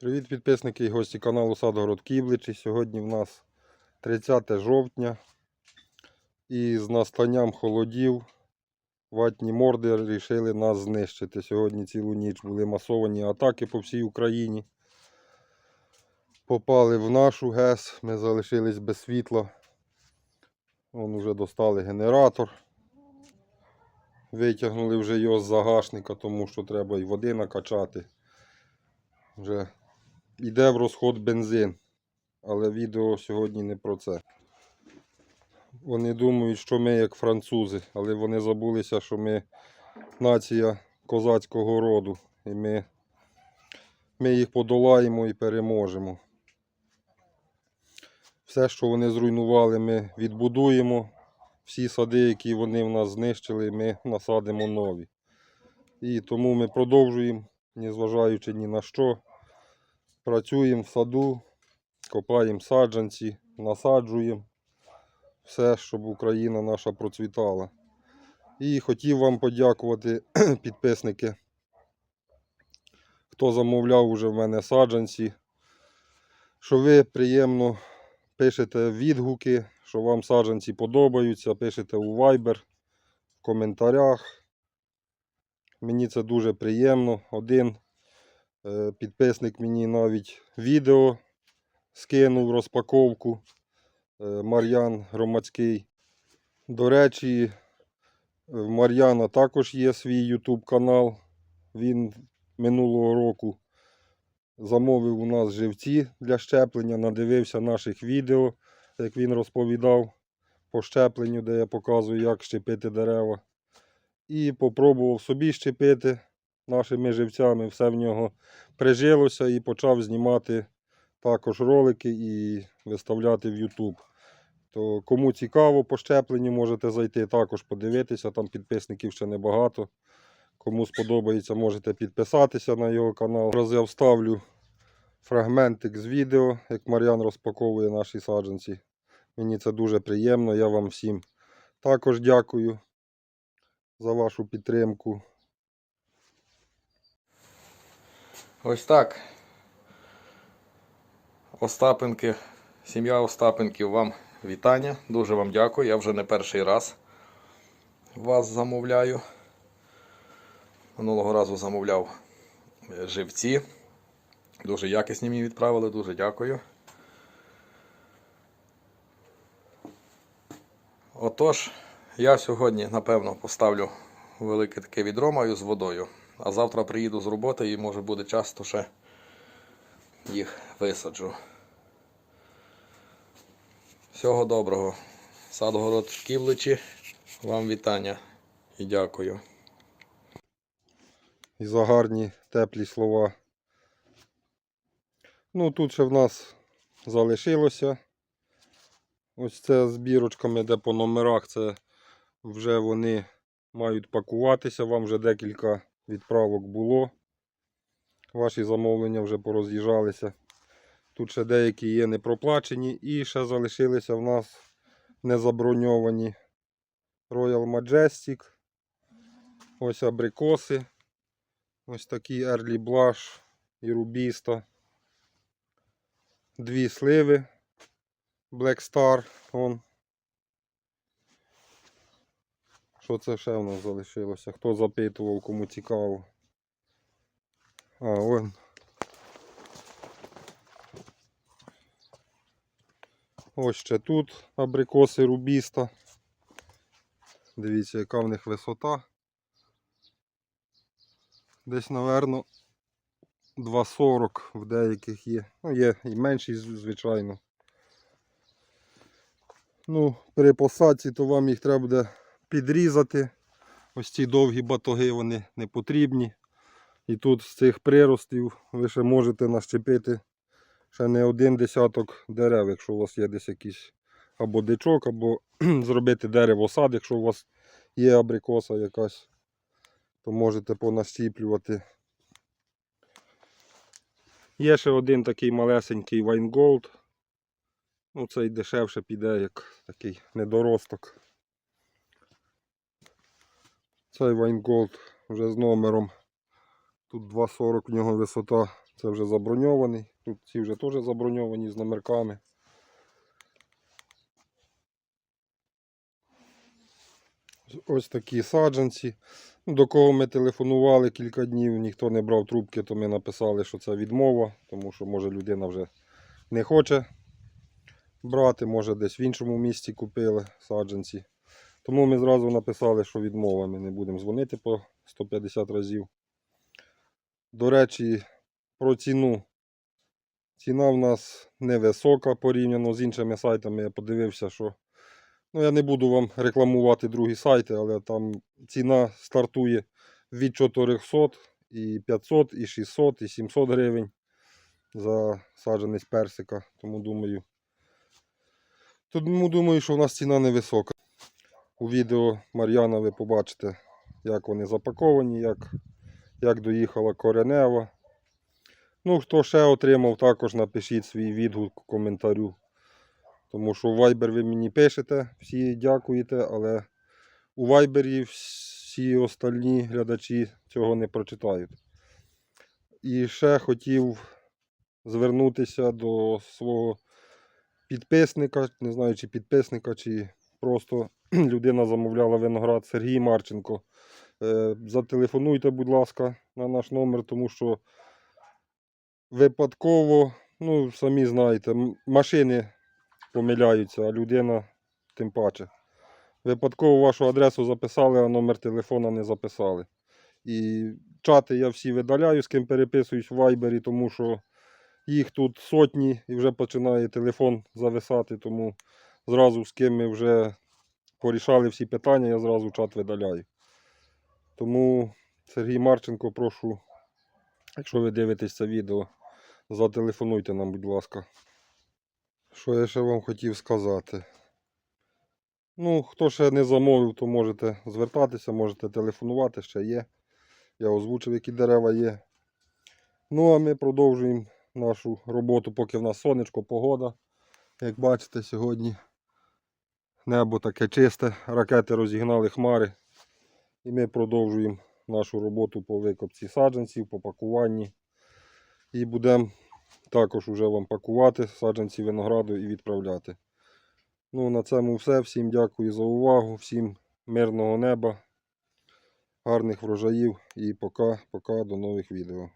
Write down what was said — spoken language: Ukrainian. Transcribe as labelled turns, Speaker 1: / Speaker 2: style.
Speaker 1: Привіт підписники і гості каналу Садгород Кібличі. Сьогодні в нас 30 жовтня і з настанням холодів ватні морди вирішили нас знищити. Сьогодні цілу ніч були масовані атаки по всій Україні. Попали в нашу ГЕС, ми залишились без світла. Вон уже достали генератор. Витягнули вже його з загашника, тому що треба і води накачати. Вже йде в розход бензин. Але відео сьогодні не про це. Вони думають, що ми як французи, але вони забулися, що ми нація козацького роду. І ми, ми їх подолаємо і переможемо. Все, що вони зруйнували, ми відбудуємо. Всі сади, які вони в нас знищили, ми насадимо нові. І тому ми продовжуємо, незважаючи ні на що. Працюємо в саду, копаємо саджанці, насаджуємо все, щоб Україна наша процвітала. І хотів вам подякувати, підписники, хто замовляв уже в мене саджанці, що ви приємно пишете відгуки, що вам саджанці подобаються, пишете у Viber, в коментарях. Мені це дуже приємно. Один Підписник мені навіть відео скинув розпаковку. Е, Мар'ян Громадський. До речі, в Мар'яна також є свій YouTube канал. Він минулого року замовив у нас живці для щеплення, надивився наших відео, як він розповідав по щепленню, де я показую, як щепити дерева. І попробував собі щепити нашими живцями, все в нього прижилося і почав знімати також ролики і виставляти в YouTube. То кому цікаво по щепленню, можете зайти також подивитися, там підписників ще небагато. Кому сподобається, можете підписатися на його канал. Зараз я вставлю фрагментик з відео, як Мар'ян розпаковує наші саджанці. Мені це дуже приємно. Я вам всім також дякую за вашу підтримку.
Speaker 2: Ось так. Остапенки, сім'я Остапенків, вам вітання. Дуже вам дякую. Я вже не перший раз вас замовляю. Минулого разу замовляв е, живці. Дуже якісні мені відправили, дуже дякую. Отож, я сьогодні, напевно, поставлю велике таке відро маю з водою. А завтра приїду з роботи і може буде час, то ще їх висаджу. Всього доброго. Садгород Ківличі. Вам вітання і дякую.
Speaker 1: і за гарні теплі слова. Ну, тут ще в нас залишилося. Ось це з бірочками, де по номерах, це вже вони мають пакуватися. Вам вже декілька відправок було. Ваші замовлення вже пороз'їжджалися. Тут ще деякі є не проплачені і ще залишилися в нас незаброньовані Royal Majestic. Ось абрикоси. Ось такі Early Blush і Рубіста. Дві сливи Black Star. Вон. Що це ще в нас залишилося? Хто запитував, кому цікаво. А, вон. Ось ще тут абрикоси Рубіста. Дивіться, яка в них висота. Десь, напевно, 2,40 в деяких є. Ну, є і менші, звичайно. Ну, при посадці то вам їх треба буде підрізати. Ось ці довгі батоги вони не потрібні. І тут з цих приростів ви ще можете нащепити ще не один десяток дерев, якщо у вас є десь якийсь або дичок, або зробити дерево сад, якщо у вас є абрикоса якась, то можете понащіплювати. Є ще один такий малесенький Вайнголд. Ну, цей дешевше піде, як такий недоросток. Цей Вайнголд вже з номером. Тут 2,40 в нього висота Це вже заброньований. Тут ці вже теж заброньовані з номерками. Ось такі саджанці. Ну, До кого ми телефонували кілька днів, ніхто не брав трубки, то ми написали, що це відмова, тому що може людина вже не хоче брати, може десь в іншому місці купили саджанці. Тому ми зразу написали, що відмова. Ми не будемо дзвонити по 150 разів. До речі, про ціну. Ціна в нас невисока порівняно з іншими сайтами. Я подивився, що. Ну, я не буду вам рекламувати другі сайти, але там ціна стартує від 400 і 500, і 600, і 700 гривень за саджанець персика. Тому думаю, тому думаю, що у нас ціна невисока. У відео Мар'яна ви побачите, як вони запаковані, як, як доїхала коренева. Ну, хто ще отримав, також напишіть свій відгук коментарю. Тому що в Viber ви мені пишете, всі дякуєте, але у Viber всі остальні глядачі цього не прочитають. І ще хотів звернутися до свого підписника, не знаю, чи підписника, чи просто людина замовляла виноград Сергій Марченко. Е, Зателефонуйте, будь ласка, на наш номер, тому що випадково, ну, самі знаєте, машини помиляються, а людина тим паче. Випадково вашу адресу записали, а номер телефона не записали. І чати я всі видаляю, з ким переписуюсь в Вайбері, тому що їх тут сотні і вже починає телефон зависати, тому зразу з ким ми вже порішали всі питання, я зразу чат видаляю. Тому Сергій Марченко, прошу, якщо ви дивитесь це відео, зателефонуйте нам, будь ласка. Що я ще вам хотів сказати? Ну, хто ще не замовив, то можете звертатися, можете телефонувати, ще є. Я озвучив, які дерева є. Ну, а ми продовжуємо нашу роботу, поки в нас сонечко, погода. Як бачите, сьогодні небо таке чисте, ракети розігнали хмари. І ми продовжуємо нашу роботу по викопці саджанців, по пакуванні. І будемо також вже вам пакувати саджанці винограду і відправляти. Ну, на цьому все. Всім дякую за увагу, всім мирного неба, гарних врожаїв і пока, пока до нових відео.